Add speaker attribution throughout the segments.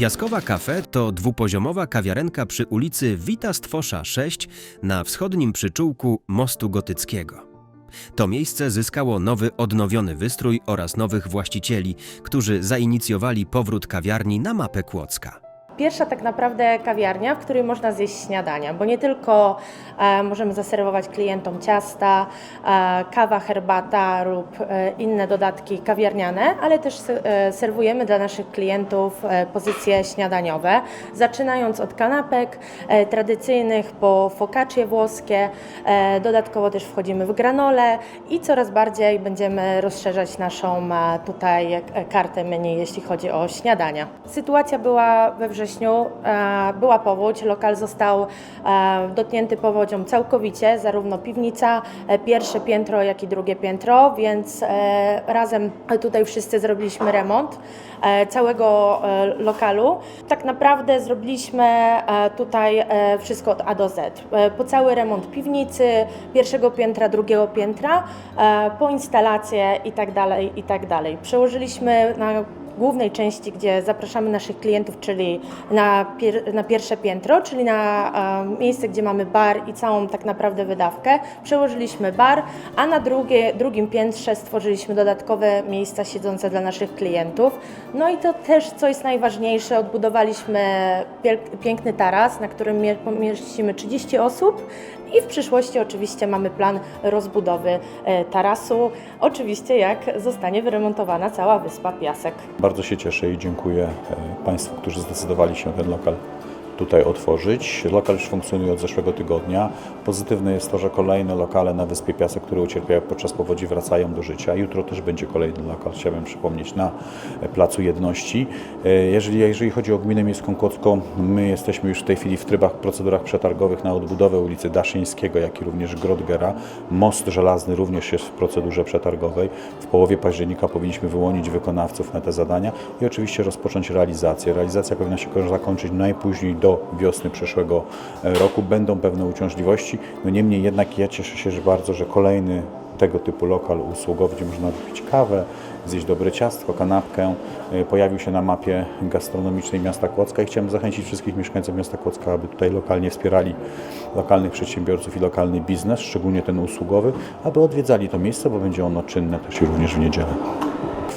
Speaker 1: Piaskowa Cafe to dwupoziomowa kawiarenka przy ulicy Wita Stwosza 6 na wschodnim przyczółku Mostu Gotyckiego. To miejsce zyskało nowy, odnowiony wystrój oraz nowych właścicieli, którzy zainicjowali powrót kawiarni na mapę Kłodzka.
Speaker 2: Pierwsza tak naprawdę kawiarnia, w której można zjeść śniadania, bo nie tylko e, możemy zaserwować klientom ciasta, e, kawa, herbata lub e, inne dodatki kawiarniane, ale też e, serwujemy dla naszych klientów e, pozycje śniadaniowe, zaczynając od kanapek e, tradycyjnych po focaccie włoskie, e, dodatkowo też wchodzimy w granole i coraz bardziej będziemy rozszerzać naszą e, tutaj e, kartę menu, jeśli chodzi o śniadania. Sytuacja była we wrześniu, e, była powódź, lokal został e, dotknięty powodzią całkowicie, zarówno piwnica, e, pierwsze piętro, jak i drugie piętro, więc razem tutaj wszyscy zrobiliśmy remont całego lokalu. Tak naprawdę zrobiliśmy tutaj wszystko od A do Z. Po cały remont piwnicy, pierwszego piętra, drugiego piętra, po instalację i tak dalej, i tak dalej. Przełożyliśmy na głównej części, gdzie zapraszamy naszych klientów, czyli na, pier na pierwsze piętro, czyli na miejsce, gdzie mamy bar i całą tak naprawdę wydawkę. Przełożyliśmy bar, a na drugie, drugim piętrze stworzyliśmy dodatkowe miejsca siedzące dla naszych klientów. No i to też, co jest najważniejsze, odbudowaliśmy piękny taras, na którym mie- pomieścimy 30 osób i w przyszłości oczywiście mamy plan rozbudowy e, tarasu, oczywiście jak zostanie wyremontowana cała wyspa Piasek.
Speaker 3: Bardzo się cieszę i dziękuję e, Państwu, którzy zdecydowali się ten lokal tutaj otworzyć. Lokal już funkcjonuje od zeszłego tygodnia. Pozytywne jest to, że kolejne lokale na Wyspie Piasek, które ucierpiały podczas powodzi, wracają do życia. Jutro też będzie kolejny lokal, chciałbym przypomnieć, na Placu Jedności. E, Jeżeli, jeżeli chodzi o Gminę Miejską Kłodzką, my jesteśmy już w tej chwili w trybach, procedurach przetargowych na odbudowę ulicy Daszyńskiego, jak i również Grodgera. Most żelazny również jest w procedurze przetargowej. W połowie października powinniśmy wyłonić wykonawców na te zadania i oczywiście rozpocząć realizację. Realizacja powinna się zakończyć najpóźniej do wiosny przyszłego e, roku. Będą pewne uciążliwości, no niemniej jednak ja cieszę się że bardzo, że kolejny tego typu lokal usługowy, gdzie można wypić kawę, zjeść dobre ciastko, kanapkę, e, pojawił się na mapie gastronomicznej miasta Kłodzka i chciałem zachęcić wszystkich mieszkańców miasta Kłodzka, aby tutaj lokalnie wspierali lokalnych przedsiębiorców i lokalny biznes, szczególnie ten usługowy, aby odwiedzali to miejsce, bo będzie ono czynne też i również w niedzielę.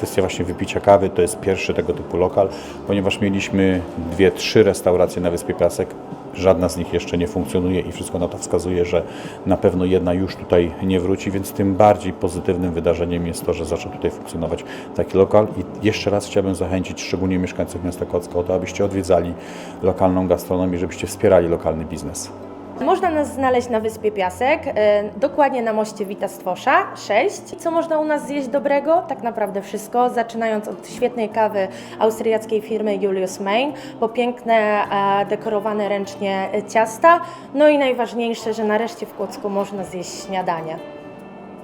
Speaker 3: Kwestia właśnie wypicia kawy to jest pierwszy tego typu lokal, ponieważ mieliśmy dwie, trzy restauracje na Wyspie Piasek. Żadna z nich jeszcze nie funkcjonuje i wszystko na to wskazuje, że na pewno jedna już tutaj nie wróci, więc tym bardziej pozytywnym wydarzeniem jest to, że zaczął tutaj funkcjonować taki lokal. I jeszcze raz chciałbym zachęcić szczególnie mieszkańców miasta Kłodzka o to, abyście odwiedzali lokalną gastronomię, żebyście wspierali lokalny biznes.
Speaker 2: Można nas znaleźć na Wyspie Piasek, e, dokładnie na moście Wita Stwosza 6. Co można u nas zjeść dobrego? Tak naprawdę wszystko, zaczynając od świetnej kawy austriackiej firmy Julius Main, po piękne, e, dekorowane ręcznie ciasta, no i najważniejsze, że nareszcie w Kłodzku można zjeść śniadanie.